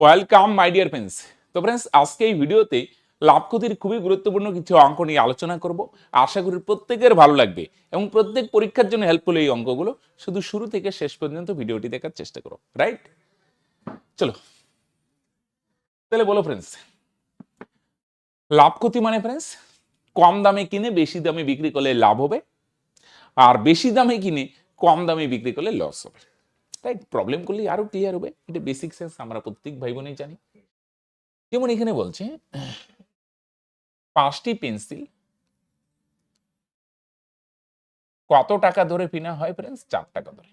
Welcome my dear friends তো friends আজকে এই ভিডিওতে লাভ ক্ষতির খুবই গুরুত্বপূর্ণ কিছু অঙ্ক নিয়ে আলোচনা করব। আশা করি প্রত্যেকের ভালো লাগবে এবং প্রত্যেক পরীক্ষার জন্য হেল্পফুল এই অঙ্কগুলো শুধু শুরু থেকে শেষ পর্যন্ত ভিডিওটি দেখার চেষ্টা করো রাইট চলো। তাহলে বলো ফ্রেন্ডস লাভ ক্ষতি মানে ফ্রেন্ডস কম দামে কিনে বেশি দামে বিক্রি করলে লাভ হবে, আর বেশি দামে কিনে কম দামে বিক্রি করলে লস হবে। রাইট প্রবলেম করলে আরও ক্লিয়ার হবে। এটা বেসিক সেন্স আমরা প্রত্যেক ভাই বোনেই জানি। যেমন এখানে বলছে, পাঁচটি পেন্সিল কত টাকা ধরে কিনা হয় ফ্রেন্ডস চার টাকা ধরে।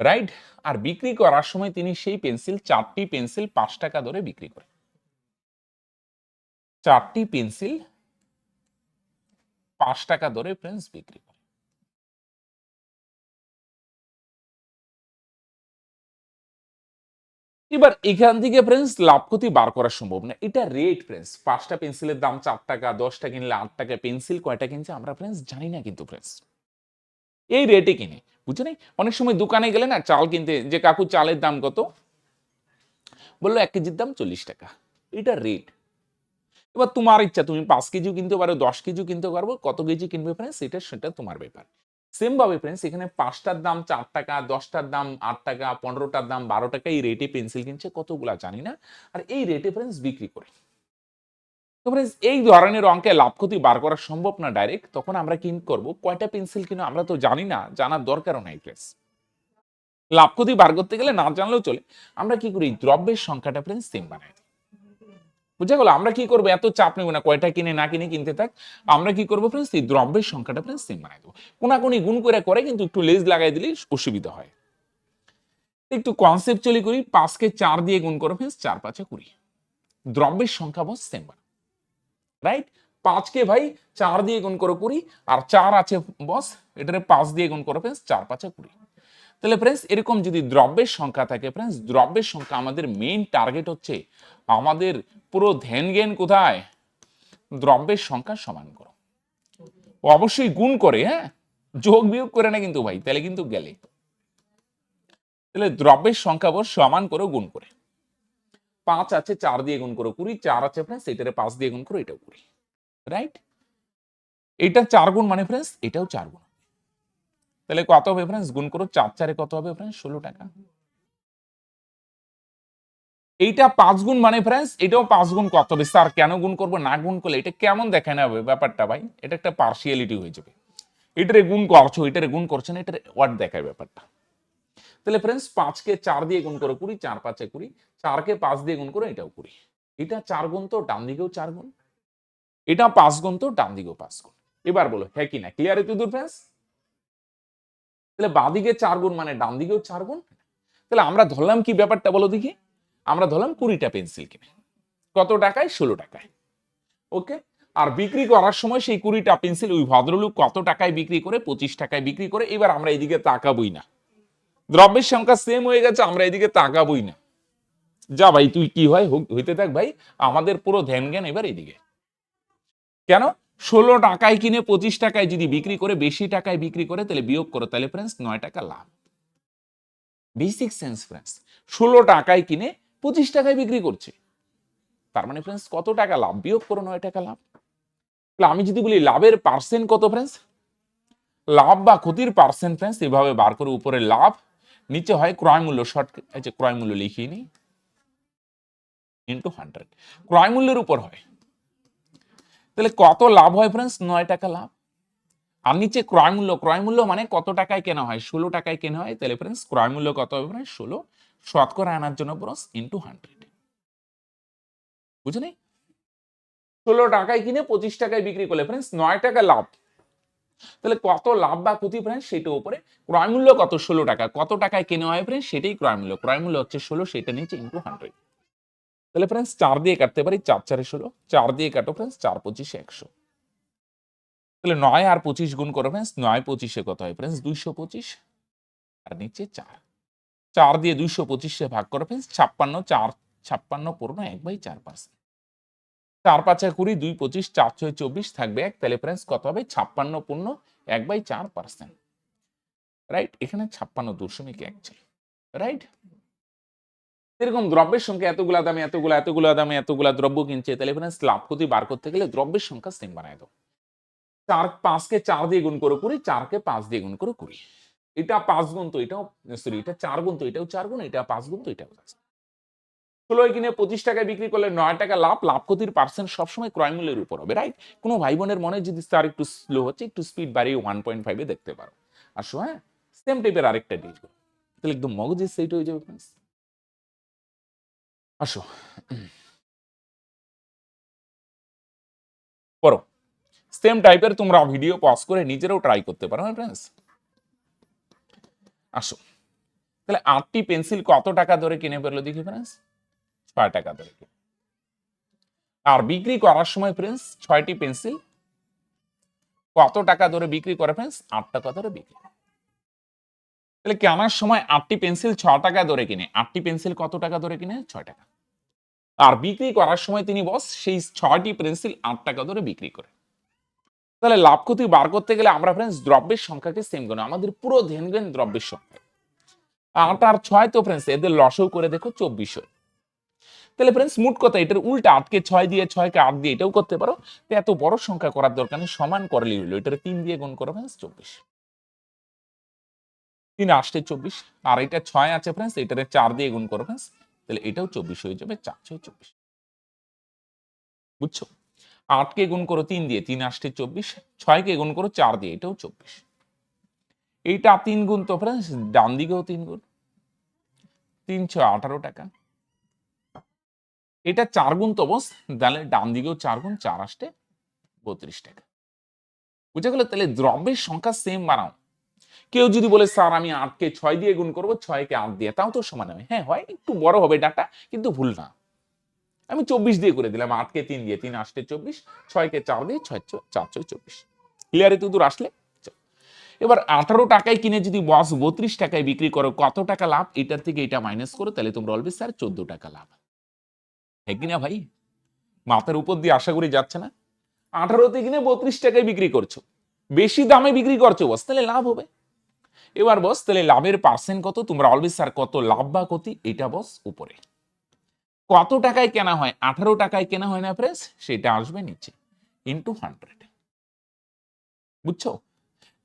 রাইট আর বিক্রি করার সময় তিনি সেই পেন্সিল চারটি পেন্সিল পাঁচ টাকা ধরে বিক্রি করে চারটি পেন্সিল পাঁচ টাকা ধরে ফ্রেন্ডস বিক্রি এবার এখান থেকে ফ্রেন্ডস লাভ ক্ষতি বার করা সম্ভব না। এটা রেট ফ্রেন্ডস পাঁচটা পেন্সিলের দাম চার টাকা, দশটা কিনলে আট টাকা পেন্সিল কয়টা কিনছে আমরা ফ্রেন্ডস জানি না কিন্তু ফ্রেন্ডস এই রেটে কিনে বুঝে নাই? অনেক সময় দোকানে গেলে না চাল কিনতে, যে কাকু চালের দাম কত? বলল এক কেজির দাম চল্লিশ টাকা। এটা রেট এবার তোমার ইচ্ছা, তুমি পাঁচ কেজিও কিনতে পারো, দশ কেজিও কিনতে পারব কত কেজি কিনবে ফ্রেন্ডস এটা সেটা তোমার ব্যাপার। সেম ভাবে ফ্রেন্ডস এখানে পাঁচটার দাম চার টাকা দশটার দাম আট টাকা পনেরোটার দাম বারো টাকা এই রেটে পেন্সিল কিনছে, কতগুলা জানি না। আর এই রেটে ফ্রেন্ডস বিক্রি করে। তো ফ্রেন্ডস এই ধরনের অঙ্কে লাভ ক্ষতি বার করা সম্ভব না ডাইরেক্ট তখন আমরা কি করব? কয়টা পেন্সিল কিনো আমরা তো জানি না, জানার দরকারও নাই ফ্রেন্ডস লাভ ক্ষতি বার করতে গেলে না জানলেও চলে। আমরা কি করি? দ্রব্যের সংখ্যাটা ফ্রেন্ডস সেম বানাই। বুঝা গেল? আমরা কি করব? এত চাপ নেব না। কয়টা কিনে না কিনে কিনতে থাক। আমরা কি করব ফ্রেন্ডস এই দ্রব্যের সংখ্যাটা ফ্রেন্ডস সেম বানাই দেবো। কোনাকুনি গুণ করে করে কিন্তু একটু লেজ লাগাই দিলে অসুবিধা হয়। একটু কনসেপচুয়ালি করি পাঁচকে চার দিয়ে গুণ করো ফ্রেন্ডস চার পাঁচে কুড়ি। দ্রব্যের সংখ্যা বস সেম বানাও রাইট পাঁচকে ভাই চার দিয়ে গুণ করো কুড়ি, আর চার আছে বস এটারে পাঁচ দিয়ে গুণ করো ফ্রেন্ডস চার পাঁচে কুড়ি। তাহলে ফ্রেন্ডস এরকম যদি দ্রব্যের সংখ্যা থাকে ফ্রেন্ডস দ্রব্যের সংখ্যা আমাদের মেইন টার্গেট হচ্ছে, আমাদের পুরো ধ্যান জ্ঞান কোথায়? দ্রব্যের সংখ্যা সমান করো। অবশ্যই গুণ করে হ্যাঁ? যোগ বিয়োগ করে না কিন্তু ভাই, তাহলে কিন্তু গেলে। তাহলে দ্রব্যের সংখ্যা বস সমান করো, গুণ করে। পাঁচ আছে, চার দিয়ে গুণ করো, কুড়ি, চার আছে ফ্রেন্ডস এটারে পাঁচ দিয়ে গুণ করো, এটাও কুড়ি রাইট এটা চার গুণ মানে ফ্রেন্ডস এটাও চার গুণ। তাহলে কত হবে ফ্রেন্ডস গুণ করো চার, চারে কত হবে ফ্রেন্ডস ষোলো টাকা। এইটা পাঁচ গুণ মানে ফ্রেন্ডস এটাও পাঁচ গুণ কত হবে? স্যার কেন গুণ করব? না গুণ করলে এটা কেমন দেখায় না হবে ব্যাপারটা ভাই? এটা একটা পার্সিয়ালিটি হয়ে যাবে। এটারে গুণ করছ, এটারে গুণ করছ না, এটারে ওয়াট দেখায় ব্যাপারটা। তাহলে ফ্রেন্ডস পাঁচকে চার দিয়ে গুণ করো কুড়ি, চার পাঁচে কুড়ি, চারকে পাঁচ দিয়ে গুণ করো, এটাও কুড়ি। এটা চার গুণ তো, ডান দিকেও চার গুণ। এটা পাঁচ গুণ তো, ডান দিকেও পাঁচ গুণ। এবার বলো হ্যাঁ কি না? ক্লিয়ার এত দূর ফ্রেন্ডস তাহলে বাদিকে চার গুণ মানে ডান দিকেও চার গুণ। তাহলে আমরা ধরলাম কি ব্যাপারটা বলো দেখি? আমরা ধরলাম কুড়িটা পেন্সিল কিনে। কত টাকায়? ষোলো টাকায়। ওকে আর বিক্রি করার সময় সেই কুড়িটা পেন্সিল ওই ভদ্রলোক কত টাকায় বিক্রি করে? পঁচিশ টাকায় বিক্রি করে। এবার আমরা এদিকে তাকাবই না। দ্রব্যের সংখ্যা সেম হয়ে গেছে, আমরা এদিকে তাকাবই না। যা ভাই, তুই কি হয়? হইতে থাক ভাই, আমাদের পুরো ধ্যান জ্ঞান এবার এদিকে। কেন? ষোলো টাকায় কিনে পঁচিশ টাকায় যদি বিক্রি করে, বেশি টাকায় বিক্রি করে, তাহলে বিয়োগ করো, তাহলে ফ্রেন্ডস নয় টাকা লাভ। বেসিক সেন্স ফ্রেন্ডস ষোলো টাকায় কিনে পঁচিশ টাকায় বিক্রি করছে। তার মানে ফ্রেন্ডস কত টাকা লাভ? বিয়োগ করো, নয় টাকা লাভ। তাহলে আমি যদি বলি লাভের পার্সেন্ট কত ফ্রেন্ডস লাভ বা ক্ষতির পার্সেন্ট ফ্রেন্ডস এভাবে বার করে উপরে লাভ, নিচে হয় ক্রয় মূল্য শর্ট ক্রয় মূল্য লিখিয়ে নিই ইন্টু হান্ড্রেড ক্রয় মূল্যের উপর হয়। তাহলে কত লাভ হয় ফ্রেন্ডস নয় টাকা লাভ। আর নিচে ক্রয় মূল্য ক্রয় মূল্য মানে কত টাকায় কেনা হয়? ষোলো টাকায় কেনা হয়। তাহলে ফ্রেন্ডস ক্রয় মূল্য কত হবে ফ্রেন্ডস ষোলো। শতকরা আনার জন্য ব্রস ইন্টু হান্ড্রেড বুঝলি? ষোলো টাকায় কিনে পঁচিশ টাকায় বিক্রি করলে ফ্রেন্ডস নয় টাকা লাভ। তাহলে কত লাভ বা ক্ষতি ফ্রেন্ডস সেটা উপরে ক্রয় মূল্য কত? ষোলো টাকা। কত টাকায় কেনা হয় ফ্রেন্ডস সেটাই ক্রয় মূল্য। ক্রয় মূল্য হচ্ছে ষোলো, সেটা নিচে ইন্টু হান্ড্রেড তাহলে ফ্রেন্ডস চার দিয়ে কাটতে পারি, চার চারে ষোলো, চার দিয়ে কাটো ফ্রেন্ডস চার পঁচিশে একশো। তাহলে নয় আর পঁচিশ গুণ করো ফ্রেন্ডস নয় পঁচিশে কত হয় ফ্রেন্ডস দুইশো পঁচিশ। আর নিচে চার। চার দিয়ে দুইশো পঁচিশে ভাগ করো ফ্রেন্ডস ছাপ্পান্ন, চার, ছাপ্পান্ন পূর্ণ এক বাই চার পার্সেন্ট চার পাঁচা কুড়ি, দুই পঁচিশ, চার ছয় চব্বিশ থাকবে এক, তাহলে ফ্রেন্ডস কত হবে? ছাপ্পান্ন পূর্ণ এক বাই চার পার্সেন্ট রাইট এখানে ছাপ্পান্ন দশমিক এক চাই রাইট এরকম দ্রব্যের সংখ্যা এতগুলা দামে, এতগুলা এতগুলা দামে, এতগুলা দ্রব্য কিনছে, তাহলে এখানে লাভ ক্ষতি বার করতে গেলে দ্রব্যের সংখ্যা সেম বানায় দাও। চার, পাঁচকে চার দিয়ে গুণ করে কুড়ি, চারকে পাঁচ দিয়ে গুণ করে কুড়ি। এটা পাঁচ গুণ তো এটাও সরি এটা চার গুণ তো এটাও চার গুণ, এটা পাঁচ গুণ তো এটাও পাঁচ। ষোলোয় কিনে পঁচিশ টাকায় বিক্রি করলে নয় টাকা লাভ লাভ ক্ষতির পার্সেন্ট সবসময় ক্রয় মূল্যের উপর হবে রাইট কোনো ভাই বোনের মনে যদি তার একটু স্লো হচ্ছে, একটু স্পিড বাড়িয়ে ওয়ান পয়েন্ট ফাইভে দেখতে পারো। আসো হ্যাঁ? সেম টাইপের আরেকটা করো। তাহলে একদম মগজের সেইট হয়ে যাবে, friends। আসো। করো সেম টাইপের তোমরা ভিডিও পজ করে নিজেরাও ট্রাই করতে পারো হ্যাঁ ফ্রেন্ডস আসো। তাহলে আটটি পেন্সিল কত টাকা ধরে কিনে ফেলল দেখি ফ্রেন্ডস ছয় টাকা ধরে। আর বিক্রি করার সময় ফ্রেন্ডস ছয়টি পেন্সিল কত টাকা ধরে বিক্রি করে ফ্রেন্ডস আট টাকা ধরে বিক্রি? করে। তাহলে কেনার সময় আটটি পেন্সিল ছ টাকা ধরে কিনে? আটটি পেন্সিল কত টাকা ধরে কিনে? ছয় টাকা। আর বিক্রি করার সময় তিনি বস, সেই ছয়টি পেন্সিল আট টাকা ধরে বিক্রি করে। তাহলে লাভ ক্ষতি বার করতে গেলে আমরা ফ্রেন্ডস দ্রব্যের সংখ্যাকে সেম করি আমাদের পুরো ধ্যান দ্রব্যের সংখ্যা। আট আর ছয় তো ফ্রেন্ডস এদের লসও করে দেখো চব্বিশও। তাহলে ফ্রেন্ডস মুট কথা এটার উল্টা, আটকে ছয় দিয়ে ছয়কে আট দিয়ে এটাও করতে পারো। তো এত বড় সংখ্যা করার দরকার নেই, সমান করলেই হলো এটার তিন দিয়ে গুণ করো ফ্রেন্ডস চব্বিশ। তিন আসতে চব্বিশ, আর এটা ছয় আছে ফ্রেন্ডস এটারে চার দিয়ে গুণ করো ফ্রেন্ডস তাহলে এটাও চব্বিশ হয়ে যাবে, চার ছয় চব্বিশ। বুঝছ? আটকে গুণ করো তিন দিয়ে, তিন আসতে চব্বিশ ছয়কে গুণ করো চার দিয়ে, এটাও চব্বিশ। এইটা তিন গুণ তো ফ্রেন্ডস ডান দিকেও তিন গুণ। তিন ছয় আঠারো টাকা। এটা চার গুণ তো বস তাহলে ডান দিকেও চার গুণ, চার আসতে বত্রিশ টাকা। বুঝে গেল তাহলে দ্রব্যের সংখ্যা সেম বানাও। কেউ যদি বলে, স্যার, আমি আটকে ছয় দিয়ে গুণ করব ছয়কে আট দিয়ে। তাও তো সমান হবে। হ্যাঁ হয়, একটু বড় হবে ডাটা, কিন্তু ভুল না। আমি চব্বিশ দিয়ে করে দিলাম, আটকে তিন দিয়ে, তিন আসতে চব্বিশ ছয়কে চার দিয়ে, ছয় চার ছয় চব্বিশ। ক্লিয়ারে তো দূর আসলে? এবার আঠারো টাকায় কিনে যদি বস বত্রিশ টাকায় বিক্রি করো, কত টাকা লাভ? এটার থেকে এটা মাইনাস করো, তাহলে তোমরা বলবে স্যার, চোদ্দ টাকা লাভ। হ্যাঁ কিনা ভাই? মাথার উপর দিয়ে আশা করি যাচ্ছে না। আঠারোতে কিনে বত্রিশ টাকায় বিক্রি করছ। বেশি দামে বিক্রি করছ বস তাহলে লাভ হবে। এবার বস, তাহলে লাভের পার্সেন্ট কত? তোমরা অলওয়েজ স্যার কত? লাভ বা ক্ষতি? এটা বস উপরে। কত টাকায় কেনা হয়? আঠারো টাকায় কেনা হয় না ফ্রেস সেটা আসবে নিচে। ইন্টু হান্ড্রেড বুঝছ?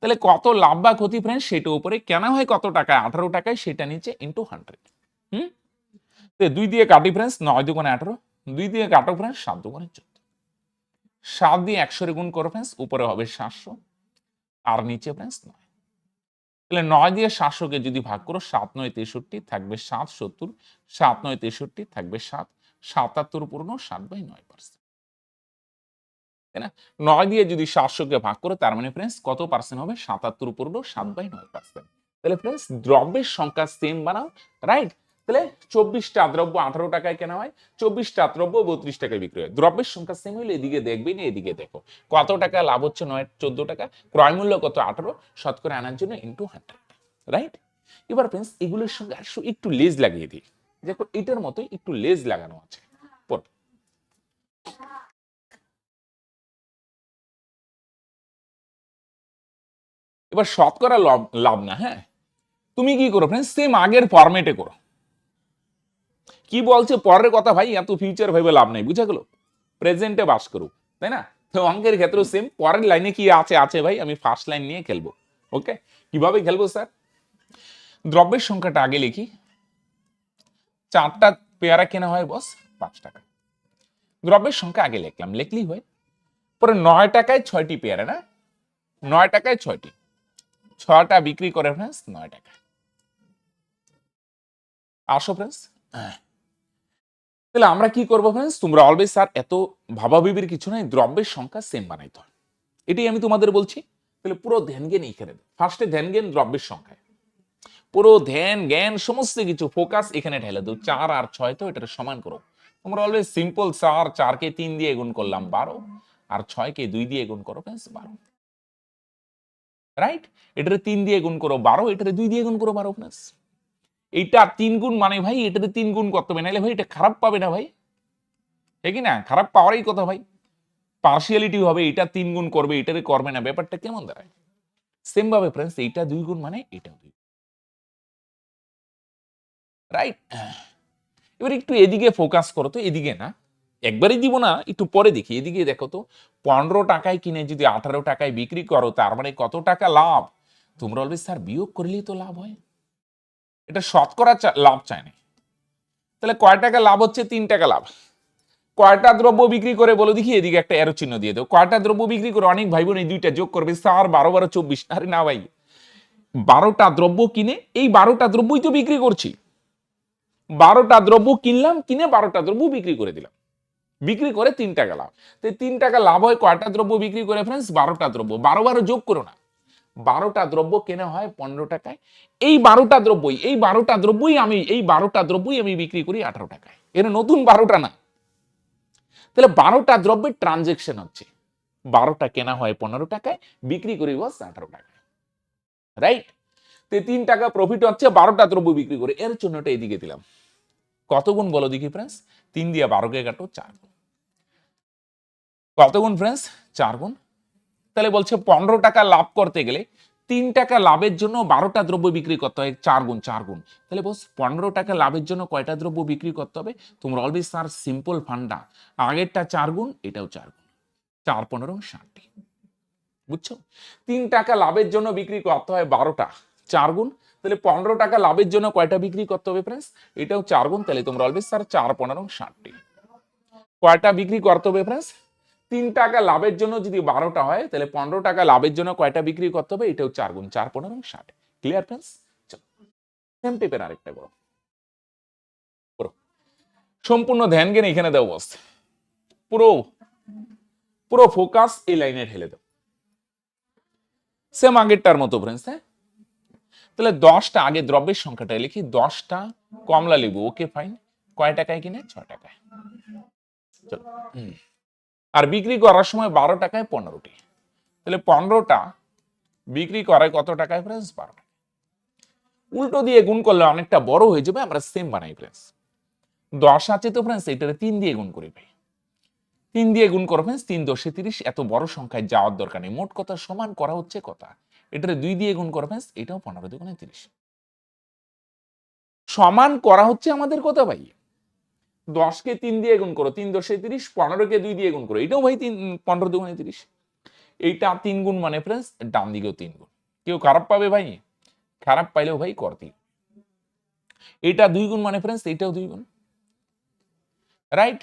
তাহলে কত লাভ বা ক্ষতি ফ্রেন্ড সেটা উপরে। কেনা হয় কত টাকায়? আঠারো টাকায়, সেটা নিচে ইন্টু হান্ড্রেড হুম? তো দুই দিয়ে কাটি ফ্রেন্ডস নয় দুগুণে আঠারো। দুই দিয়ে কাটো ফ্রেন্ডস সাত দুগুণে চোদ্দ। সাত দিয়ে একশো গুণ করো ফ্রেন্ডস উপরে হবে সাতশো। আর নিচে ফ্রেন্ডস নয়। তাহলে নয় দিয়ে সাতশোকে যদি ভাগ করো, সাত নয় তেষট্টি থাকবে সাত সত্তর, সাত নয় তেষট্টি থাকবে সাত, সাতাত্তর পূর্ণ সাত বাই নয় পার্সেন্ট। তাই না? নয় দিয়ে যদি সাতশোকে ভাগ করো, তার মানে ফ্রেন্ডস কত পার্সেন্ট হবে? সাতাত্তর পূর্ণ সাত বাই নয় পার্সেন্ট। তাহলে ফ্রেন্ডস দ্রব্যের সংখ্যা সেম বানাও রাইট তাহলে চব্বিশটা দ্রব্য আঠারো টাকায় কেনা হয়, চব্বিশটা দ্রব্য বত্রিশ টাকায় বিক্রি হয়। দ্রব্যের সংখ্যা সেম হলে এদিকে দেখবি না, এদিকে দেখো। কত টাকা লাভ হচ্ছে? নয়, চোদ্দ টাকা। ক্রয় মূল্য কত? আঠারো। শতকরা আনার জন্য ইন্টু হান্ড্রেড রাইট এবার ফ্রেন্ডস এগুলোর সঙ্গে আর একটু লেজ লাগিয়ে দিই। দেখো, এটার মতোই একটু লেজ লাগানো আছে। এবার শতকরা লাভ না হ্যাঁ? তুমি কি করো ফ্রেন্ডস সেম আগের ফরম্যাটে করো। কি বলছে পরের কথা ভাই? এত ফিউচার ভেবে লাভ নেই, বুঝা গেল? প্রেজেন্টে বাস করো তাই না? তো অঙ্কের ক্ষেত্রেও সেম পরের লাইনে কি আছে আছে ভাই? আমি ফার্স্ট লাইন নিয়ে খেলব ওকে কীভাবে খেলব স্যার দ্রব্যের সংখ্যাটা আগে লিখি। চারটা পেয়ারা কেনা হয় বস পাঁচ টাকা। দ্রব্যের সংখ্যা আগে লিখলাম, লিখলেই হয়। পরে নয় টাকায় ছয়টি পেয়ারা, না? নয় টাকায় ছয়টি। ছটা বিক্রি করে ফ্রেন্ডস, নয় টাকা আসো ফ্রেন্ডস তাহলে আমরা কি করব ফ্রেন্ডস তোমরা অলওয়েজ স্যার এত ভাবাভিবির কিছু নাই, দ্রব্যের সংখ্যা সেম বানাইতে হয়। এটাই আমি তোমাদের বলছি। তাহলে পুরো ধ্যান জ্ঞান এখানে ফার্স্টে ধ্যান জ্ঞান, দ্রব্যের সংখ্যায় পুরো ধ্যান জ্ঞান, সমস্ত কিছু ফোকাস এখানে ঢেলে দাও। চার আর ছয় তো এটা সমান করো। তোমরা অলওয়েজ সিম্পল চার, চারকে তিন দিয়ে গুণ করলাম বারো, আর ছয়কে দুই দিয়ে গুণ করো ফ্রেন্ডস বারো। রাইট এটারে তিন দিয়ে গুণ করো বারো, এটারে দুই দিয়ে গুণ করো বারো প্লাস এইটা তিন গুণ মানে ভাই, এটাতে তিন গুণ করতে হবে, নাহলে ভাই এটা খারাপ পাবে না ভাই। ঠিক না? খারাপ পাওয়ারই কথা ভাই। পার্সিয়ালিটি হবে, এটা তিন গুণ করবে এটারে করবে না, ব্যাপারটা কেমন দাঁড়ায়? সেম ভাবে ফ্রেন্ডস এইটা দুই গুণ মানে এটা দুই রাইট এবার একটু এদিকে ফোকাস করো তো, এদিকে না। একবারই দিব না, একটু পরে দেখি। এদিকে দেখো তো, পনেরো টাকায় কিনে যদি আঠারো টাকায় বিক্রি করো, তার মানে কত টাকা লাভ? তোমরা বলবে স্যার বিয়োগ করলেই তো লাভ হয়। এটা শতকরা লাভ চায় না তাহলে কয় টাকা লাভ হচ্ছে? তিন টাকা লাভ। কয়টা দ্রব্য বিক্রি করে বলো দেখি, এদিকে একটা এরো চিহ্ন দিয়ে দাও। কয়টা দ্রব্য বিক্রি করে অনেক ভাই বোন এই দুইটা যোগ করবে? স্যার বারো বারো, চব্বিশ। আরে না ভাই, বারোটা দ্রব্য কিনে, এই বারোটা দ্রব্যই তো বিক্রি করছি। বারোটা দ্রব্য কিনলাম, কিনে বারোটা দ্রব্য বিক্রি করে দিলাম। বিক্রি করে তিন টাকা লাভ। তো এই তিন টাকা লাভ হয় কয়টা দ্রব্য বিক্রি করে ফ্রেন্ডস বারোটা দ্রব্য। বারো বারো যোগ করো না। বারোটা দ্রব্য কেনা হয় পনেরো টাকায়। এই বারোটা দ্রব্যই, এই বারোটা দ্রব্যই আমি, এই বারোটা দ্রব্যই আমি বিক্রি করি আঠারো টাকায়। এর নতুন বারোটা না। তাহলে বারোটা দ্রব্যের ট্রানজেকশন হচ্ছে। বারোটা কেনা হয় পনেরো টাকায়, বিক্রি করি বস আঠারো টাকায়। রাইট তো তিন টাকা প্রফিট হচ্ছে, বারোটা দ্রব্য বিক্রি করে। এর জন্যটা এদিকে দিলাম। কত গুণ বলো দেখি ফ্রেন্ডস তিন দিয়ে বারোকে কাটো চার গুণ। কত গুণ ফ্রেন্ডস চার গুণ। তাহলে বলছে পনেরো টাকা লাভ করতে গেলে তিন টাকা লাভের জন্য বারোটা দ্রব্য বিক্রি করতে হয়, চার গুণ চার গুণ। তাহলে বস পনেরো টাকা লাভের জন্য কয়টা দ্রব্য বিক্রি করতে হবে? তোমরা অলওয়েজ স্যার সিম্পল ফান্ডা। আগেরটা চার গুণ, এটাও চার গুণ। চার, পনেরো ষাটটি বুঝছ? তিন টাকা লাভের জন্য বিক্রি করতে হয় বারোটা, চার গুণ। তাহলে পনেরো টাকা লাভের জন্য কয়টা বিক্রি করতে হবে ফ্রেন্ডস এটাও চার গুণ, তাহলে তোমরা অলওয়েজ স্যার চার, পনেরো ষাটটি কয়টা বিক্রি করতে হবে ফ্রেন্ডস তিন টাকা লাভের জন্য যদি বারোটা হয়, তাহলে পনেরো টাকা লাভের জন্য কয়টা বিক্রি করতে হবে? এটাও চার গুণ চার, পনেরো, ষাট। ক্লিয়ার ফ্রেন্ডস সেম পেপার আরেকটা করো। সম্পূর্ণ ধ্যান জ্ঞান এখানে দাও বস পুরো পুরো ফোকাস এই লাইনে ঢেলে দাও। সেম আগেরটার মতো ফ্রেন্ডস হ্যাঁ? তাহলে দশটা আগে দ্রব্যের সংখ্যাটা লিখি, দশটা কমলা লেবু ওকে ফাইন কয় টাকায় কিনে? ছয় টাকায়। চলো। আর বিক্রি করার সময় বারো টাকায় পনেরোটি। তাহলে পনেরোটা বিক্রি করায় কত টাকায় ফ্রেন্স বারো উল্টো দিয়ে গুণ করলে অনেকটা বড় হয়ে যাবে, আমরা সেম বানাই ফ্রেন্স দশ আছে তো ফ্রেন্স এটারে তিন দিয়ে গুণ করি ভাই। তিন দিয়ে গুণ করো ফ্রেন্স তিন দশে তিরিশ, এত বড় সংখ্যায় যাওয়ার দরকার নেই। মোট কথা সমান করা হচ্ছে কথা এটারে দুই দিয়ে গুণ করো ফ্রেন্স এটাও পনেরো দুগুণে তিরিশ। সমান করা হচ্ছে আমাদের কথা ভাই? দশকে তিন দিয়ে গুণ করো, তিন দশে তিরিশ, পনেরোকে দুই দিয়ে গুণ করো, এটাও ভাই তিন, পনেরো দুগুণে তিরিশ। এইটা তিন গুণ মানে ফ্রেন্ডস ডান দিকেও তিন গুণ। কেউ খারাপ পাবে ভাই? খারাপ পাইলেও ভাই করতি এটা দুই গুণ মানে ফ্রেন্ডস এটাও দুই গুণ। রাইট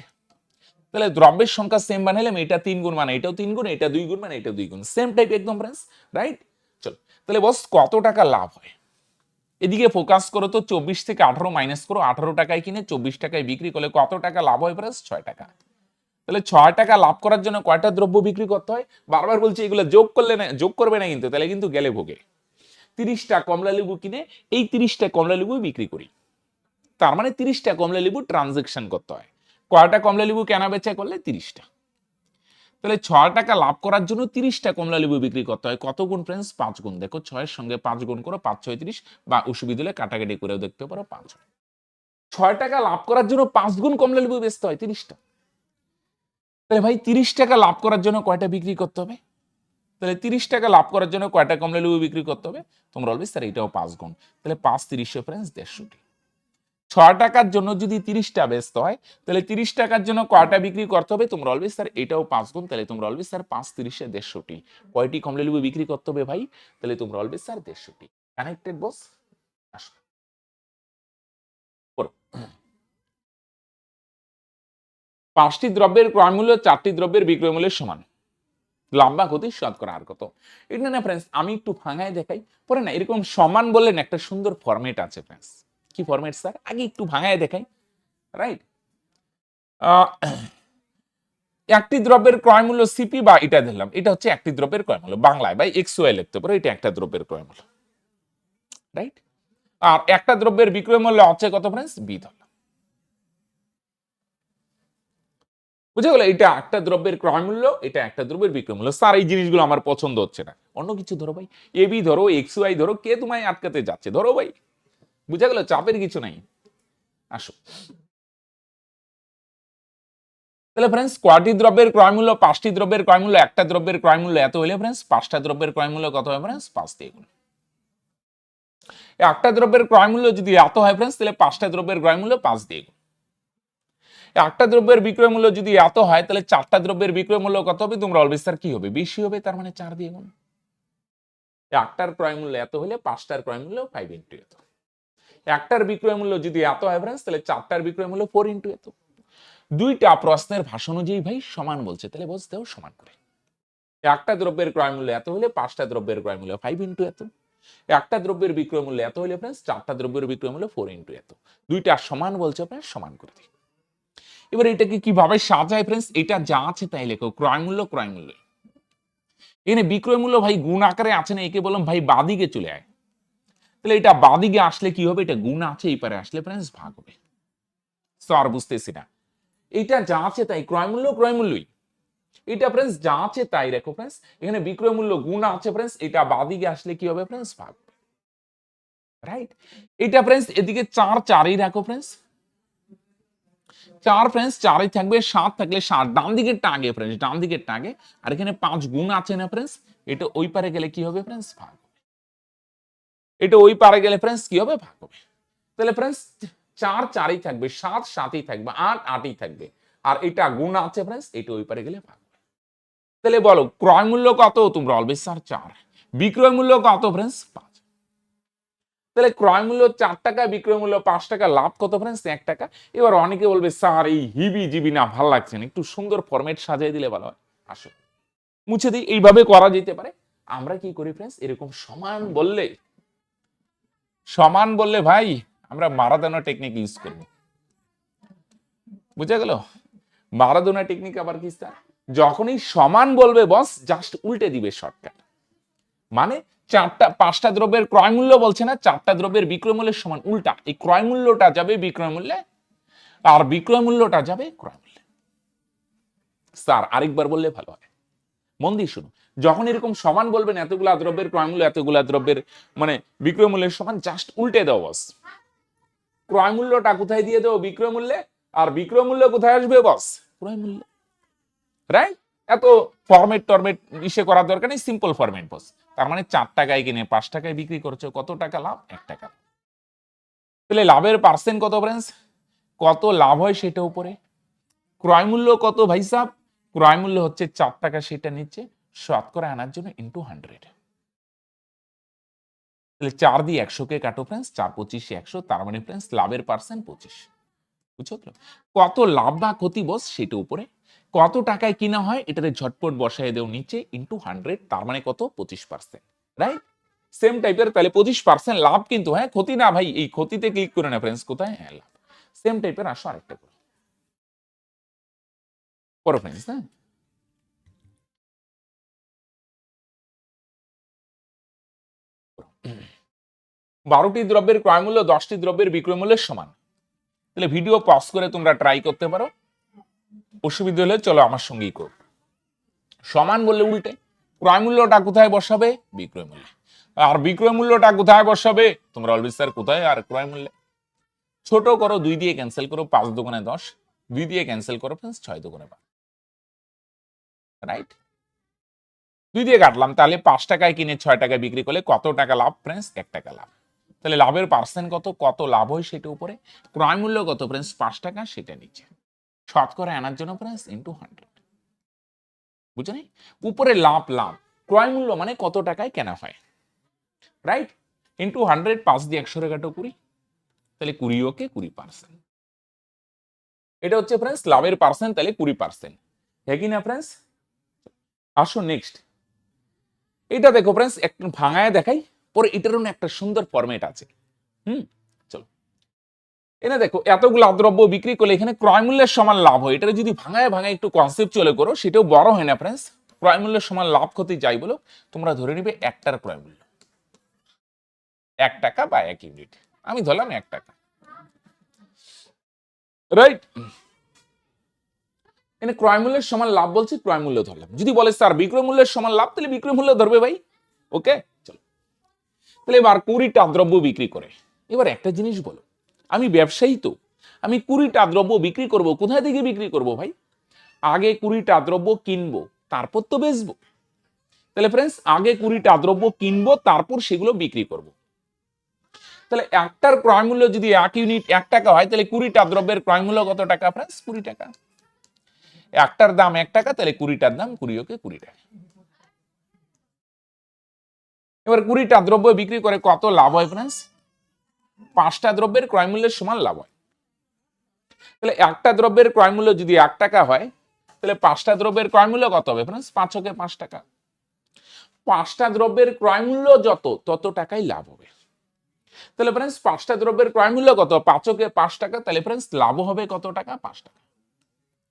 তাহলে দ্রব্যের সংখ্যা সেম বানাইলাম, এটা তিন গুণ মানে এটাও তিন গুণ, এটা দুই গুণ মানে এটা দুই গুণ। সেম টাইপ একদম ফ্রেন্ডস রাইট চলো, তাহলে বস কত টাকা লাভ হয়? এদিকে ফোকাস করো তো চব্বিশ থেকে আঠারো মাইনাস করো, আঠারো টাকায় কিনে চব্বিশ টাকায় বিক্রি করলে কত টাকা লাভ হয় প্রায় ছয় টাকা? তাহলে ছয় টাকা লাভ করার জন্য কয়টা দ্রব্য বিক্রি করতে হয়? বারবার বলছি এগুলো যোগ করলে না, যোগ করবে না কিন্তু, তাহলে কিন্তু গেলে ভোগে। তিরিশটা কমলা লেবু কিনে এই তিরিশটা কমলা লেবু বিক্রি করি। তার মানে তিরিশটা কমলা লেবু ট্রানজেকশন করতে হয়। কয়টা কমলা লেবু কেনা বেচা করলে? তিরিশটা। তাহলে ছয় টাকা লাভ করার জন্য তিরিশটা কমলা লেবু বিক্রি করতে হয়। কত গুণ ফ্রেন্ডস পাঁচ গুণ। দেখো ছয়ের সঙ্গে পাঁচ গুণ করো, পাঁচ ছয় তিরিশ বা অসুবিধা কাটাকাটি করেও দেখতে পারো পাঁচ ছয় টাকা লাভ করার জন্য পাঁচ গুণ কমলা লেবু বেচতে হয়, তিরিশটা। তাহলে ভাই তিরিশ টাকা লাভ করার জন্য কয়টা বিক্রি করতে হবে? তাহলে তিরিশ টাকা লাভ করার জন্য কয়টা কমলা লেবু বিক্রি করতে হবে? তোমরা বলবে স্যার এটাও পাঁচ গুণ। তাহলে পাঁচ তিরিশে ফ্রেন্ডস দেড়শোটি। ছয় টাকার জন্য যদি তিরিশটা ব্যস্ত হয়, তাহলে তিরিশ টাকার জন্য কয়টা বিক্রি করতে হবে? তোমরা অলওয়েজ স্যার এটাও পাঁচ গুণ, তাহলে তোমরা অলওয়েজ স্যার পাঁচ তিরিশে দেড়শোটি। কয়টি কমলা লেবু বিক্রি করতে হবে ভাই? তাহলে তোমরা অলওয়েজ স্যার দেড়শোটি। কানেক্টেড বস পাঁচটি দ্রব্যের ক্রয় মূল্য চারটি দ্রব্যের বিক্রয় মূল্যের সমান। লম্বা ক্ষতি শতকরা আর কত। এটা না ফ্রেন্ডস আমি একটু ভাঙায় দেখাই। পরে না, এরকম সমান বললেন একটা সুন্দর ফরম্যাট আছে ফ্রেন্ডস কি ফরম্যাট স্যার আগে একটু ভাঙায় দেখাই রাইট একটি দ্রব্যের ক্রয় মূল্য সিপি বা এটা দিলাম এটা হচ্ছে একটি দ্রব্যের ক্রয় মূল্য, বাংলায় বা এক্স ওয়াই লিখতে পারো এটা একটা দ্রব্যের ক্রয় মূল্য রাইট আর একটা দ্রব্যের বিক্রয় মূল্য হচ্ছে কত ফ্রেন্ডস বি ধরলাম। বুঝে গেল এটা একটা দ্রব্যের ক্রয় মূল্য, এটা একটা দ্রব্যের বিক্রয় মূল্য। স্যার এই জিনিসগুলো আমার পছন্দ হচ্ছে না। অন্য কিছু ধরো ভাই। এ বি ধরো এক্স ওয়াই ধরো, কে তোমায় আটকাতে যাচ্ছে? ধরো ভাই। বুঝা গেল চাপের কিছু নাই। আসো। তাহলে ফ্রেন্ডস কয়টি দ্রব্যের ক্রয় মূল্য পাঁচটি দ্রব্যের ক্রয় মূল্য একটা দ্রব্যের ক্রয় মূল্য এত হলে ফ্রেন্ডস পাঁচটা দ্রব্যের ক্রয় মূল্য কত হয় ফ্রেন্ডস পাঁচ দিয়ে গুণ। একটা দ্রব্যের ক্রয় মূল্য যদি এত হয় ফ্রেন্ডস তাহলে পাঁচটা দ্রব্যের ক্রয় মূল্য পাঁচ দিয়ে গুণ। একটা দ্রব্যের বিক্রয় মূল্য যদি এত হয়, তাহলে চারটা দ্রব্যের বিক্রয় মূল্য কত হবে? তোমরা অলবেজ স্যার কি হবে? বেশি হবে, তার মানে চার দিয়ে গুণ। একটার ক্রয় মূল্য এত হলে পাঁচটার ক্রয় মূল্য ফাইভ ইন্টু এত। একটার বিক্রয় মূল্য যদি এত ফ্রেন্ডস তাহলে চারটার বিক্রয় মূল্য ফোর ইন্টু এত। দুইটা প্রশ্নের ভাষা অনুযায়ী ভাই সমান বলছে, তাহলে হবে সমান করে। একটা দ্রব্যের ক্রয় মূল্য এত হলে পাঁচটা দ্রব্যের ক্রয় মূল্য ফাইভ ইন্টু এত। একটা দ্রব্যের বিক্রয় মূল্য এত হলে ফ্রেন্ডস চারটা দ্রব্যের বিক্রয় মূল্য ফোর ইন্টু এত। দুইটা সমান বলছে, আপনার সমান করে দিই এবার এটাকে কীভাবে সাজায় ফ্রেন্ডস এটা যা আছে তাই লেখো, ক্রয় মূল্য ক্রয় মূল্য। এখানে বিক্রয় মূল্য ভাই গুণ আকারে আছে না, একে বললাম ভাই বাদিকে চলে আয়। তাহলে এটা বাদিকে আসলে কি হবে? এটা গুণ আছে, এই পারে আসলে ফ্রেন্ডস ভাগ হবে। আর বুঝতেছি না। এটা যা আছে তাই ক্রয় মূল্য, ক্রয় মূল্যই। এটা ফ্রেন্ডস যা আছে তাই রেখো ফ্রেন্ডস এখানে বিক্রয় মূল্য, গুণ আছে ফ্রেন্ডস এটা বাদিকে আসলে কি হবে ফ্রেন্ডস ভাগ রাইট এটা ফ্রেন্ডস এদিকে চার, চারই রাখো ফ্রেন্ডস চার ফ্রেন্ডস চারই থাকবে, সাত থাকলে সাত। ডান দিকের আগে ফ্রেন্ডস ডান দিকের আগে আর এখানে পাঁচ গুণ আছে না ফ্রেন্ডস এটা ওই পারে গেলে কি হবে ফ্রেন্ডস ভাগ এটা ওই পারে গেলে ফ্রেন্ডস কি হবে? ভাগ হবে। তাহলে ফ্রেন্ডস চার চারই থাকবে, সাত সাতই থাকবে, আট আটই থাকবে। আর এটা গুণ আছে ফ্রেন্ডস এটা ওই পারে গেলে ভাগ তাহলে বলো, ক্রয় মূল্য কত? তোমরা অলবেজ স্যার চার। বিক্রয় মূল্য কত ফ্রেন্ডস পাঁচ। তাহলে ক্রয় মূল্য চার টাকা, বিক্রয় মূল্য পাঁচ টাকা, লাভ কত ফ্রেন্ডস এক টাকা। এবার অনেকে বলবে, স্যার, এই হিবি জিবি না, ভালো লাগছে না। একটু সুন্দর ফরম্যাট সাজিয়ে দিলে ভালো হয়। আসো। মুছে দিই। এইভাবে করা যেতে পারে। আমরা কি করি ফ্রেন্ডস এরকম সমান বললে সমান বললে ভাই, আমরা মারাদোনা টেকনিক ইউজ করব। বুঝা গেল? মারাদোনা টেকনিক আবার কি স্যার যখনই সমান বলবে বস জাস্ট উল্টে দিবে শর্টকাট মানে চারটা, পাঁচটা দ্রব্যের ক্রয় মূল্য বলছে না, চারটা দ্রব্যের বিক্রয় মূল্যের সমান উল্টা। এই ক্রয় মূল্যটা যাবে বিক্রয় মূল্যে, আর বিক্রয় মূল্যটা যাবে ক্রয় মূল্যে। স্যার, আরেকবার বললে ভালো হয়। মন দিয়ে শুনুন। যখন এরকম সমান বলবেন, এতগুলা দ্রব্যের ক্রয় মূল্য এতগুলা দ্রব্যের মানে বিক্রয় মূল্যের সমান জাস্ট উল্টে দাও বস ক্রয় মূল্যটা কোথায় দিয়ে দেবো? বিক্রয় মূল্যে? আর বিক্রয় মূল্য কোথায় আসবে বস ক্রয় মূল্য। রাইট এত ফরমেট টরমেট ইসে করার দরকার নেই সিম্পল ফরমেট বস তার মানে চার টাকায় কিনে পাঁচ টাকায় বিক্রি করছ, কত টাকা লাভ? এক টাকা। তাহলে লাভের পার্সেন্ট কত ফ্রেন্স কত লাভ হয় সেটা উপরে? ক্রয় মূল্য কত, ভাই সাহ ক্রয় মূল্য হচ্ছে চার টাকা সেটা নিচ্ছে, শতকরা আনার জন্য ইন্টু হান্ড্রেড তাহলে চার দিয়ে একশোকে কাটো ফ্রেন্স চার পঁচিশে একশো, তার মানে ফ্রেন্স লাভের পার্সেন্ট পঁচিশ। বুঝছ তো? কত লাভ বা ক্ষতি বস সেটা উপরে। কত টাকায় কিনা হয়, এটাতে ঝটপট বসায় দেও নিচে ইন্টু হান্ড্রেড তার মানে কত? পঁচিশ পার্সেন্ট রাইট সেম টাইপের তাহলে পঁচিশ পার্সেন্ট লাভ কিন্তু হ্যাঁ ক্ষতি না ভাই, এই ক্ষতিতে ক্লিক করে না ফ্রেন্ডস কোথায়? হ্যাঁ লাভ। সেম টাইপের আসো আরেকটা করো। ফ্রেন্ডস হ্যাঁ বারোটি দ্রব্যের ক্রয় মূল্য দশটি দ্রব্যের বিক্রয় মূল্যের সমান। তাহলে ভিডিও পজ করে তোমরা ট্রাই করতে পারো। অসুবিধা হলে চলো আমার সঙ্গেই কর। সমান বললে উল্টে। ক্রয় মূল্যটা কোথায় বসাবে? বিক্রয় মূল্যে। আর বিক্রয় মূল্যটা কোথায় বসাবে? তোমরা অলবেজ স্যার কোথায়? আর ক্রয় মূল্যে। ছোট করো, দুই দিয়ে ক্যান্সেল করো, পাঁচ দোকানে দশ, দুই দিয়ে ক্যান্সেল করো ফ্রেন্ডস ছয় দোকানে পাঁচ। রাইট দুই দিয়ে কাটলাম, তাহলে পাঁচ টাকায় কিনে ছয় টাকায় বিক্রি করলে কত টাকা লাভ ফ্রেন্ডস এক টাকা লাভ। তাহলে লাভের পার্সেন্ট কত কত লাভ হয় সেটা উপরে, ক্রয় মূল্য কত ফ্রেন্ডস পাঁচ টাকা, সেটা নিচে। শতকরা আনার জন্য ফ্রেন্ডস ইন্টু হান্ড্রেড বুঝছ নি? উপরে লাভ লাভ। ক্রয় মূল্য মানে কত টাকায় কেনা হয়। রাইট ইন্টু হান্ড্রেড পাঁচ দিয়ে একশো টাকাটা কুড়ি। তাহলে কুড়ি ওকে কুড়ি পার্সেন্ট এটা হচ্ছে ফ্রেন্ডস লাভের পার্সেন্ট তাহলে কুড়ি পার্সেন্ট হ্যাঁ কি না ফ্রেন্ডস আসো নেক্সট এটা দেখো ফ্রেন্ডস একটু ভাঙায় দেখাই, পরে এটারও একটা সুন্দর ফরম্যাট আছে। হুম, চলো। এনে দেখো, এতগুলো দ্রব্য বিক্রি করলে এখানে ক্রয় মূল্যের সমান লাভ হয়। এটা যদি ভাঙায় ভাঙায় একটু কনসেপ্ট চলে করো, সেটাও বড় হয় না ফ্রেন্ডস ক্রয় মূল্যের সমান লাভ ক্ষতি যাই বলো তোমরা ধরে নিবে একটার ক্রয় মূল্য। এক টাকা বা এক ইউনিট আমি ধরলাম এক টাকা। রাইট এখানে ক্রয় মূল্যের সমান লাভ বলছি, ক্রয় মূল্য ধরলাম। যদি বলে, স্যার, বিক্রয় মূল্যের সমান লাভ, তাহলে বিক্রয় মূল্য ধরবে ভাই। ওকে? চলো। তাহলে এবার কুড়িটা দ্রব্য বিক্রি করে। এবার একটা জিনিস বলো। আমি ব্যবসায়ী তো। আমি কুড়িটা দ্রব্য বিক্রি করব, কোথায় থেকে বিক্রি করব ভাই? আগে কুড়িটা দ্রব্য কিনবো, তারপর তো বেচবো। তাহলে ফ্রেন্ডস আগে কুড়িটা দ্রব্য কিনবো, তারপর সেগুলো বিক্রি করব। তাহলে একটার ক্রয় মূল্য যদি এক ইউনিট এক টাকা হয়, তাহলে কুড়িটা দ্রব্যের ক্রয় মূল্য কত টাকা ফ্রেন্ডস কুড়ি টাকা। একটার দাম এক টাকা, তাহলে কুড়িটার দাম কুড়ি ওকে কুড়ি টাকা। এবার কুড়িটা দ্রব্য বিক্রি করে কত লাভ হয় ফ্রেন্ডস পাঁচটা দ্রব্যের ক্রয় মূল্যের সমান লাভ হয়। তাহলে একটা দ্রব্যের ক্রয় মূল্য যদি এক টাকা হয়, তাহলে পাঁচটা দ্রব্যের ক্রয় মূল্য কত হবে ফ্রেন্ডস পাঁচ ওকে পাঁচ টাকা। পাঁচটা দ্রব্যের ক্রয় মূল্য যত, তত টাকাই লাভ হবে। তাহলে ফ্রেন্ডস পাঁচটা দ্রব্যের ক্রয় মূল্য কত? পাঁচকে পাঁচ টাকা, তাহলে ফ্রেন্ডস লাভ হবে কত টাকা? পাঁচ টাকা।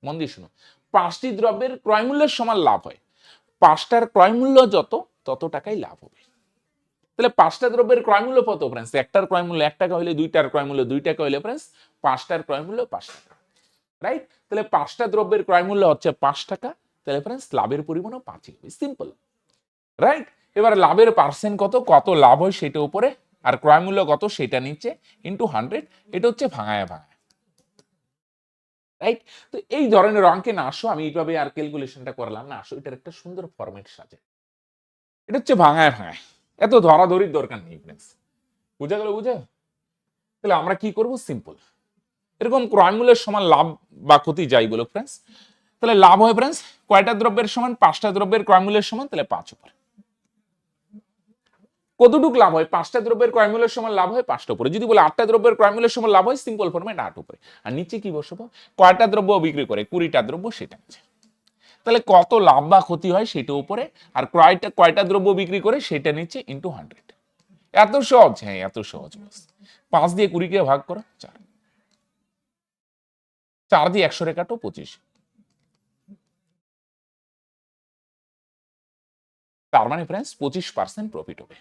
মন দিয়ে শুনো পাঁচটি দ্রব্যের ক্রয় মূল্যের সমান লাভ হয়। পাঁচটার ক্রয় মূল্য যত, তত টাকাই লাভ হবে। তাহলে পাঁচটা দ্রব্যের ক্রয় মূল্য কত ফ্রেন্ডস একটার ক্রয় মূল্য এক টাকা হলে দুইটার ক্রয় মূল্য দুই টাকা হলে ফ্রেন্ডস পাঁচটার ক্রয় মূল্য পাঁচ টাকা রাইট তাহলে পাঁচটা দ্রব্যের ক্রয় মূল্য হচ্ছে পাঁচ টাকা, তাহলে ফ্রেন্ডস লাভের পরিমাণও পাঁচই হবে সিম্পল রাইট এবার লাভের পার্সেন্ট কত কত লাভ হয় সেটা উপরে, আর ক্রয় মূল্য কত, সেটা নিচে ইন্টু হান্ড্রেড এটা হচ্ছে ভাঙায় ভাঙায় রাইট তো এই ধরনের অঙ্কে না, আসো, আমি এইভাবে আর ক্যালকুলেশনটা করলাম না, আসো, এটার একটা সুন্দর ফরম্যাট সাজে এটা হচ্ছে ভাঙায় ভাঙায়। এত ধরাধরির দরকার নেই ফ্রেন্ডস বুঝা গেল, বুঝা? তাহলে আমরা কি করব? সিম্পল এরকম ক্রয় মূল্যের সমান লাভ বা ক্ষতি যাই বলো ফ্রেন্ডস তাহলে লাভ হয় ফ্রেন্ডস কয়টা দ্রব্যের সমান? পাঁচটা দ্রব্যের ক্রয় মূল্যের সমান? তাহলে পাঁচ উপরে। কতটুক লাভ হয়? পাঁচটা দ্রব্যের ক্রয় মূল্যের সমান লাভ হয় পাঁচটা উপরে। যদি বলে আটটা দ্রব্যের ক্রয় মূল্যের সমান লাভ হয় সিম্পল ফর্মেট আট উপরে। আর নিচে কি বসবো? কয়টা দ্রব্য বিক্রি করে? কুড়িটা দ্রব্য সেটা নিচে। তাহলে কত লাভ বা ক্ষতি হয় সেটা উপরে, আর কয়টা কয়টা দ্রব্য বিক্রি করে সেটা নিচে ইন্টু হান্ড্রেড এত সহজ? হ্যাঁ এত সহজ পাঁচ দিয়ে কুড়িকে ভাগ করো? চার। চার দিয়ে একশো রেখাটো পঁচিশ। তার মানে ফ্রেন্ডস পঁচিশ পার্সেন্ট প্রফিট হবে।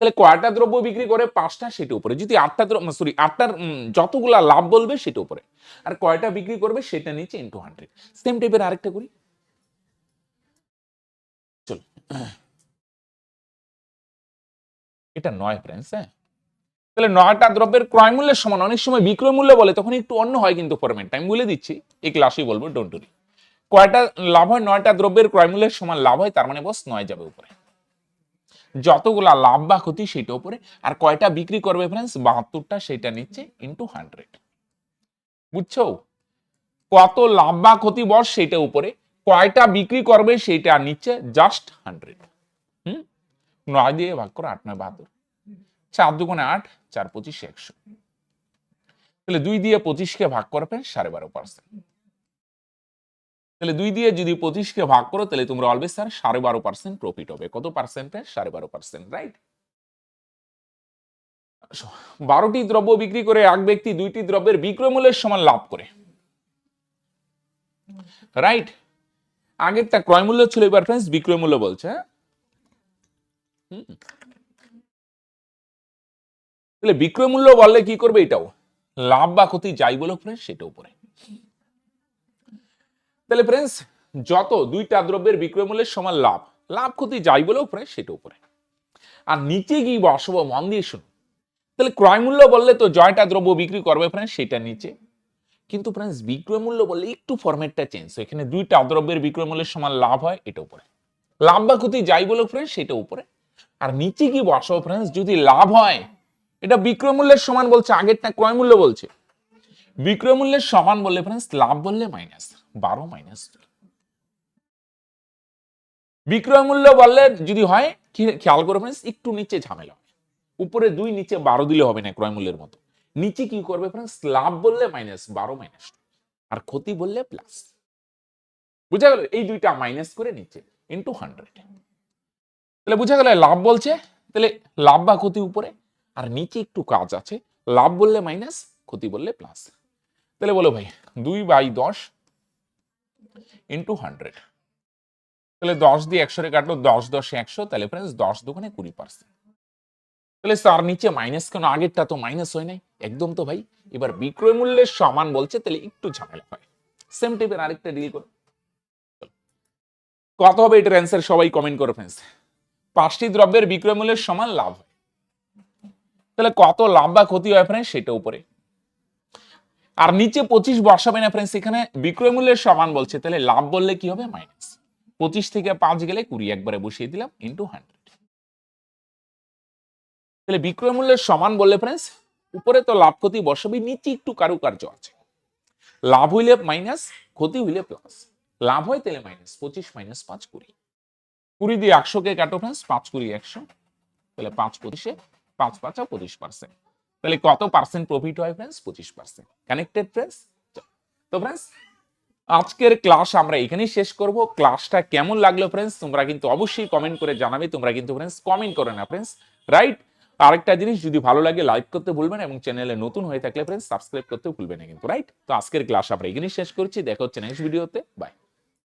তাহলে কয়টা দ্রব্য বিক্রি করে? পাঁচটা, সেটা উপরে। যদি আটটা দ্রব্য সরি আটটার যতগুলা লাভ বলবে, সেটা উপরে। আর কয়টা বিক্রি করবে, সেটা নিচে ইন্টু হান্ড্রেড সেম টাইপের আরেকটা করি। চল। এটা নয় ফ্রেন্ডস হ্যাঁ? তাহলে নয়টা দ্রব্যের ক্রয় মূল্যের সমান, অনেক সময় বিক্রয় মূল্য বলে, তখন একটু অন্য হয় কিন্তু ফরম্যাটটা আমি বলে দিচ্ছি, এই ক্লাসেই বলব ডোন্ট কয়টা লাভ হয়, নয়টা দ্রব্যের ক্রয় মূল্যের সমান লাভ হয়, তার মানে বস নয় যাবে উপরে। যতগুলা লাভ বা ক্ষতি সেটা উপরে, আর কয়টা বিক্রি করবে ফ্রেন্ডস বাহাত্তরটা সেটা নিচ্ছে ইন্টু হান্ড্রেড বুঝছ? কত লাভ বা ক্ষতি বস সেটা উপরে, কয়টা বিক্রি করবে সেটা নিচ্ছে জাস্ট হান্ড্রেড হুম? নয় দিয়ে ভাগ করো আট, নয়, বাহাত্তর। চার দুগুণে আট, চার, পঁচিশ, একশো। তাহলে দুই দিয়ে পঁচিশকে ভাগ করবে সাড়ে বারো পার্সেন্ট তাহলে দুই দিয়ে যদি পঁচিশকে ভাগ করো, তাহলে তোমরা অলওয়েজ স্যার সাড়ে বারো পার্সেন্ট প্রফিট হবে। কত পার্সেন্ট সাড়ে বারো পার্সেন্ট রাইট বারোটি দ্রব্য বিক্রি করে এক ব্যক্তি দুইটি দ্রব্যের বিক্রয় মূল্যের সমান লাভ করে। রাইট আগেরটা ক্রয় মূল্য ছিল, এবার ফ্রেন্ডস বিক্রয় মূল্য বলছে হ্যাঁ? তাহলে বিক্রয় মূল্য বললে কি করবে এটাও? লাভ বা ক্ষতি যাই বলো ফ্রেন্ডস সেটা উপরে। তাহলে ফ্রেন্ডস যত দুইটা দ্রব্যের বিক্রয় মূল্যের সমান লাভ লাভ ক্ষতি যাই বলেও ফ্রেন্ডস সেটা উপরে। আর নিচে কি বসবো মন দিয়ে শুনুন। তাহলে ক্রয় মূল্য বললে তো জয়টা দ্রব্য বিক্রি করবে ফ্রেন্ডস সেটা নিচে। কিন্তু ফ্রেন্ডস বিক্রয় মূল্য বললে একটু ফরম্যাটটা চেঞ্জ এখানে দুইটা দ্রব্যের বিক্রয় মূল্যের সমান লাভ হয়, এটা উপরে। লাভ বা ক্ষতি যাই বলো ফ্রেন্ডস সেটা উপরে। আর নিচে কি বসো ফ্রেন্ডস যদি লাভ হয়, এটা বিক্রয় মূল্যের সমান বলছে, আগেরটা ক্রয় মূল্য বলছে। বিক্রয় মূল্যের সমান বললে ফ্রেন্ডস লাভ বললে মাইনাস বারো মাইনাস বিক্রয় মূল্য বললে যদি হয় খেয়াল করে ফ্রেন্ডস একটু নিচে ঝামেলা। হবে উপরে দুই, নিচে বারো দিলে হবে না ক্রয় মূল্যের মতো। নিচে কি করবে ফ্রেন্ডস লাভ বললে মাইনাস বারো মাইনাস আর ক্ষতি বললে প্লাস বুঝা গেল? এই দুইটা মাইনাস করে নিচে ইন্টু হান্ড্রেড তাহলে বুঝা গেল? লাভ বলছে, তাহলে লাভ বা ক্ষতি উপরে। আর নিচে একটু কাজ আছে, লাভ বললে মাইনাস ক্ষতি বললে প্লাস তাহলে বলো ভাই, দুই বাই দশ ইন্টু হান্ড্রেড তাহলে দশ দিয়ে একশো রে কাটলো, দশ দশে একশো, তাহলে ফ্রেন্ডস দশ দোকানে কুড়ি পার্সেন্ট তাহলে তার নিচে মাইনাস কেন? আগেরটা তো মাইনাস হয় নাই। একদম তো ভাই। এবার বিক্রয় মূল্যের সমান বলছে, তাহলে একটু ঝামেলা হয়। সেম টাইপের আরেকটা ডিল করো। কত হবে এটার অ্যান্সার সবাই কমেন্ট করো ফ্রেন্ডস পাঁচটি দ্রব্যের বিক্রয় মূল্যের সমান লাভ হয়। তাহলে কত লাভ বা ক্ষতি হয় ফ্রেন্ডস সেটা উপরে। আর নিচে পঁচিশ বসাবে না ফ্রেন্ডস এখানে বিক্রয় মূল্যের সমান বলছে। তাহলে লাভ বললে কি হবে? মাইনাস পঁচিশ থেকে পাঁচ গেলে কুড়ি একবারে বসিয়ে দিলাম ইন্টু হান্ড্রেড তাহলে বিক্রয় মূল্যের সমান বললে ফ্রেন্ডস উপরে তো লাভ, ক্ষতি বসাবি নিচে একটু কারুকার্য আছে। লাভ হইলে মাইনাস ক্ষতি হইলে প্লাস লাভ হয় তাহলে মাইনাস পঁচিশ মাইনাস পাঁচ কুড়ি। কুড়ি দিয়ে একশোকে কাটো ফ্রেন্ডস পাঁচ কুড়ি একশো। তাহলে পাঁচ পঁচিশে পাঁচ পাঁচা, পঁচিশ পার্সেন্ট। তাহলে কত পার্সেন্ট প্রফিট হয় ফ্রেন্ডস পঁচিশ পার্সেন্ট কানেক্টেড ফ্রেন্ডস তো ফ্রেন্ডস আজকের ক্লাস আমরা এখানেই শেষ করব। ক্লাসটা কেমন লাগল ফ্রেন্ডস তোমরা কিন্তু অবশ্যই কমেন্ট করে জানাবে। তোমরা কিন্তু ফ্রেন্ডস কমেন্ট করে না ফ্রেন্ডস রাইট আরেকটা জিনিস, যদি ভালো লাগে লাইক করতে ভুলবেন এবং চ্যানেলে নতুন হয়ে থাকলে ফ্রেন্ডস সাবস্ক্রাইব করতে ভুলবেন না কিন্তু রাইট তো আজকের ক্লাস আমরা এখানেই শেষ করছি। দেখা হচ্ছে নেক্সট ভিডিওতে বাই